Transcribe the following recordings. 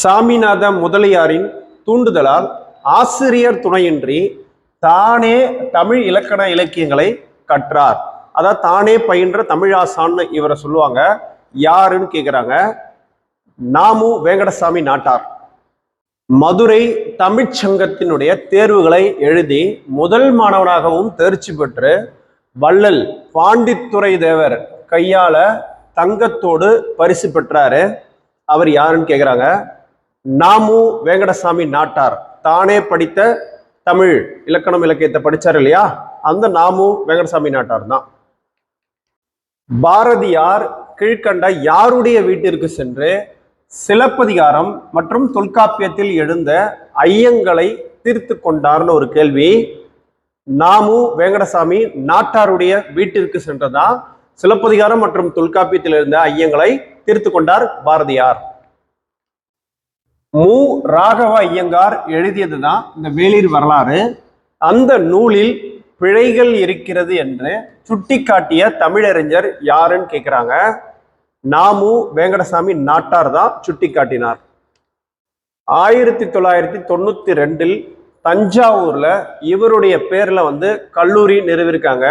சாமிநாத முதலியாரின் தூண்டுதலால் ஆசிரியர் துணையின்றி தானே தமிழ் இலக்கண இலக்கியங்களை கற்றார். அதாவது தானே பயின்ற தமிழாசான்னு இவரை சொல்லுவாங்க. யாருன்னு கேட்குறாங்க நாமு வேங்கடசாமி நாட்டார். மதுரை தமிழ்ச்சங்கத்தினுடைய தேர்வுகளை எழுதி முதல் மாணவனாகவும் தேர்ச்சி பெற்று வள்ளல் பாண்டித்துரை தேவர் கையால தங்கத்தோடு பரிசு பெற்றாரு. அவர் யாருன்னு கேட்குறாங்க நாமு வேங்கடசாமி நாட்டார். தானே படித்த தமிழ் இலக்கணம் இலக்கியத்தை படித்தார் இல்லையா? அந்த நாமு வேங்கடசாமி நாட்டார் தான். பாரதியார் கீழ்கண்ட யாருடைய வீட்டிற்கு சென்று சிலப்பதிகாரம் மற்றும் தொல்காப்பியத்தில் எழுந்த ஐயங்களை தீர்த்து கொண்டார்னு ஒரு கேள்வி. நாமு வேங்கடசாமி நாட்டாருடைய வீட்டிற்கு சென்றதா? சிலப்பதிகாரம் மற்றும் தொல்காப்பியத்தில் இருந்த ஐயங்களை தீர்த்து கொண்டார் பாரதியார். மு. ராகவ ஐயங்கார் எழுதியது தான் இந்த வேளிர் வரலாறு. அந்த நூலில் பிழைகள் இருக்கிறது என்று சுட்டிக்காட்டிய தமிழறிஞர் யாருன்னு கேட்குறாங்க நாமு வேங்கடசாமி நாட்டார் தான் சுட்டிக்காட்டினார். ஆயிரத்தி தொள்ளாயிரத்தி தொண்ணூற்றி ரெண்டில் தஞ்சாவூரில் இவருடைய பேரில் வந்து கல்லூரி நிறுவிருக்காங்க.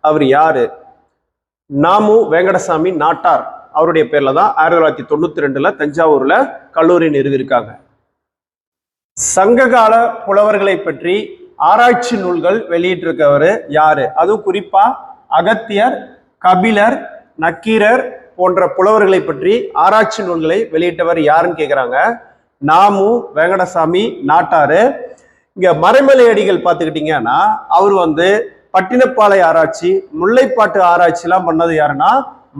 அவர் யாரு? நாமு வேங்கடசாமி நாட்டார். அவருடைய பேர்ல தான் ஆயிரத்தி தொள்ளாயிரத்தி தொண்ணூற்றி ரெண்டில் தஞ்சாவூரில் கல்லூரி நிறுவியிருக்காங்க. சங்ககால புலவர்களை பற்றி ஆராய்ச்சி நூல்கள் வெளியிட்டிருக்கவர் யாரு? அதுவும் குறிப்பாக அகத்தியர் கபிலர் நக்கீரர் போன்ற புலவர்களை பற்றி ஆராய்ச்சி நூல்களை வெளியிட்டவர் யாருன்னு கேட்குறாங்க நாமு வெங்கடசாமி நாட்டாரு. இங்கே மறைமலை அடிகள் பார்த்துக்கிட்டீங்கன்னா அவர் வந்து பட்டினப்பாலை ஆராய்ச்சி முல்லைப்பாட்டு ஆராய்ச்சிலாம் பண்ணது யாருன்னா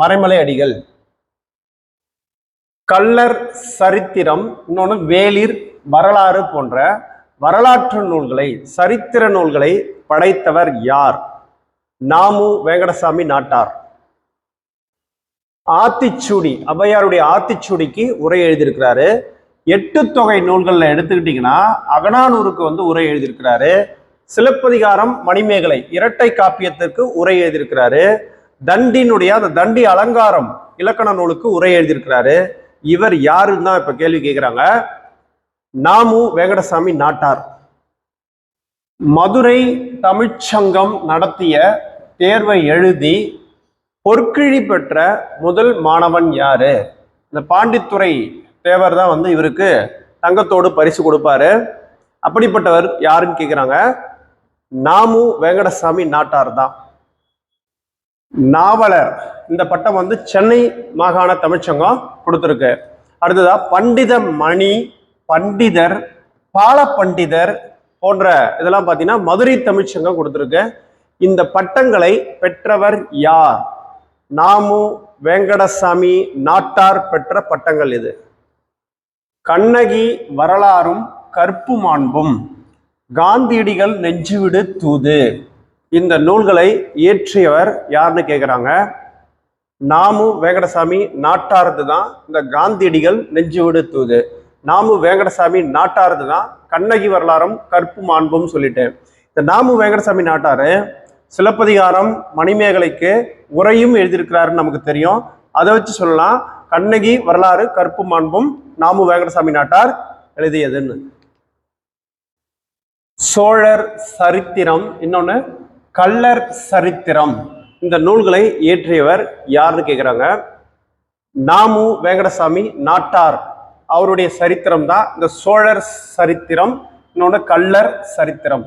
மறைமலை அடிகள். கள்ளர் சரித்திரம் இன்னொன்று வேளிர் வரலாறு போன்ற வரலாற்று நூல்களை சரித்திர நூல்களை படைத்தவர் யார்? நாமு வேங்கடசாமி நாட்டார். ஆத்திச்சூடி ஔவையாருடைய ஆத்திச்சூடிக்கு உரை எழுதியிருக்கிறாரு. எட்டு தொகை நூல்களில் எடுத்துக்கிட்டிங்கன்னா அகனானூருக்கு வந்து உரை எழுதியிருக்கிறாரு. சிலப்பதிகாரம் மணிமேகலை இரட்டை காப்பியத்திற்கு உரை எழுதியிருக்கிறாரு. தண்டினுடைய அந்த தண்டி அலங்காரம் இலக்கண நூலுக்கு உரை எழுதியிருக்கிறாரு. இவர் யாருன்னு தான் இப்ப கேள்வி கேட்கிறாங்க நாமு வேங்கடசாமி நாட்டார். மதுரை தமிழ்ச்சங்கம் நடத்திய தேர்வை எழுதி பொற்கிழி பெற்ற முதல் மாணவன் யாரு? இந்த பாண்டித்துறை தேவர் தான் வந்து இவருக்கு தங்கத்தோடு பரிசு கொடுப்பாரு. அப்படிப்பட்டவர் யாருன்னு கேட்குறாங்க நாமு வேங்கடசாமி நாட்டார் தான். நாவலர். இந்த பட்டம் வந்து சென்னை மாகாண தமிழ்ச்சங்கம் கொடுத்துருக்கு. அடுத்ததா பண்டித மணி பண்டிதர் பால பண்டிதர் போன்ற இதெல்லாம் பார்த்தீங்கன்னா மதுரை தமிழ்ச்சங்கம் கொடுத்துருக்கு. இந்த பட்டங்களை பெற்றவர் யார்? நாமு வேங்கடசாமி நாட்டார் பெற்ற பட்டங்கள் இது. கண்ணகி வரலாறும் கற்பு மாண்பும் காந்தியடிகள் நெஞ்சுவிடு தூது. இந்த நூல்களை இயற்றியவர் யாருன்னு கேட்குறாங்க நாமு வேங்கடசாமி நாட்டாரது தான் இந்த காந்தியடிகள் நெஞ்சு தூது. நாமு வேங்கடசாமி நாட்டாரது தான் கண்ணகி வரலாறும் கற்பு மாண்பும் சொல்லிட்டேன் இந்த நாமு வேங்கடசாமி நாட்டாரு சிலப்பதிகாரம் மணிமேகலைக்கு உரையும் எழுதியிருக்கிறாருன்னு நமக்கு தெரியும். அதை வச்சு சொல்லலாம். கண்ணகி வரலாறு கற்பு மாண்பும் நாமு வேங்கடசாமி நாட்டார் எழுதியதுன்னு. சோழர் சரித்திரம் இன்னொன்று கள்ளர் சரித்திரம். இந்த நூல்களை இயற்றியவர் யாருன்னு கேட்குறாங்க நாமு வேங்கடசாமி நாட்டார். அவருடைய சரித்திரம் தான் இந்த சோழர் சரித்திரம் இன்னொன்று கள்ளர் சரித்திரம்.